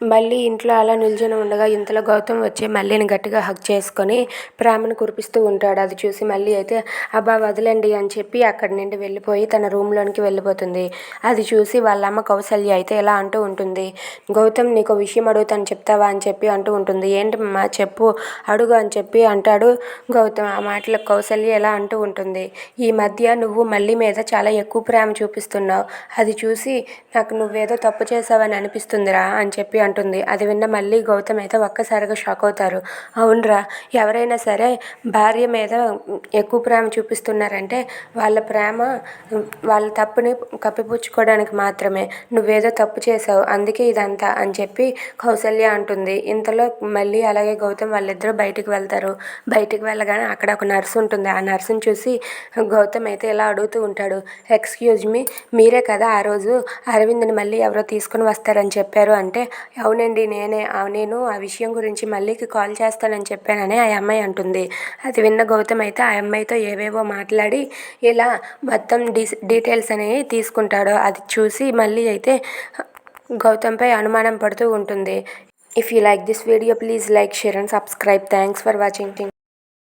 మళ్ళీ ఇంట్లో అలా నిల్చొని ఉండగా ఇంతలో గౌతమ్ వచ్చి మల్లిని గట్టిగా హగ్ చేసుకొని ప్రేమను కురిపిస్తూ ఉంటాడు. అది చూసి మళ్ళీ అయితే అబ్బా వదలండి అని చెప్పి అక్కడి నుండి వెళ్ళిపోయి తన రూమ్లోనికి వెళ్ళిపోతుంది. అది చూసి వాళ్ళ అమ్మ కౌసల్య అయితే ఎలా అంటూ ఉంటుంది. గౌతమ్ నీకు విషయం అడుగుతాను చెప్తావా? అని చెప్పి అంటూ ఉంటుంది. ఏంటి మా చెప్పు అడుగు అని చెప్పి అంటాడు గౌతమ్. ఆ మాటలకు కౌసల్య ఎలా అంటూ ఉంటుంది. ఈ మధ్య నువ్వు మళ్ళీ మీద చాలా ఎక్కువ ప్రేమ చూపిస్తున్నావు. అది చూసి నాకు నువ్వేదో తప్పు చేసావని అనిపిస్తుందిరా అని చెప్పి అంటుంది. అది విన్న మళ్ళీ గౌతమ్ అయితే ఒక్కసారిగా షాక్ అవుతారు. అవునరా ఎవరైనా సరే భార్య మీద ఎక్కువ ప్రేమ చూపిస్తున్నారంటే వాళ్ళ ప్రేమ వాళ్ళ తప్పుని కప్పిపుచ్చుకోవడానికి మాత్రమే. నువ్వేదో తప్పు చేసావు అందుకే ఇదంతా అని చెప్పి కౌసల్య అంటుంది. ఇంతలో మళ్ళీ అలాగే గౌతమ్ వాళ్ళిద్దరూ బయటికి వెళ్తారు. బయటికి వెళ్ళగానే అక్కడ ఒక నర్సు ఉంటుంది. ఆ నర్సుని చూసి గౌతమ్ అయితే ఇలా అడుగుతూ ఉంటాడు. ఎక్స్క్యూజ్ మీ మీరే కదా ఆ రోజు అరవింద్ని మళ్ళీ ఎవరో తీసుకుని వస్తారని చెప్పారు అంటే అవునండి నేనే. నేను ఆ విషయం గురించి మళ్ళీకి కాల్ చేస్తానని చెప్పానని ఆ అమ్మాయి అంటుంది. అది విన్న గౌతమ్ అయితే ఆ అమ్మాయితో ఏవేవో మాట్లాడి ఇలా మొత్తం డీ డీటెయిల్స్ అనేవి తీసుకుంటాడు. అది చూసి మళ్ళీ అయితే గౌతమ్పై అనుమానం పడుతూ ఉంటుంది. If you like this video please like share and subscribe thanks for watching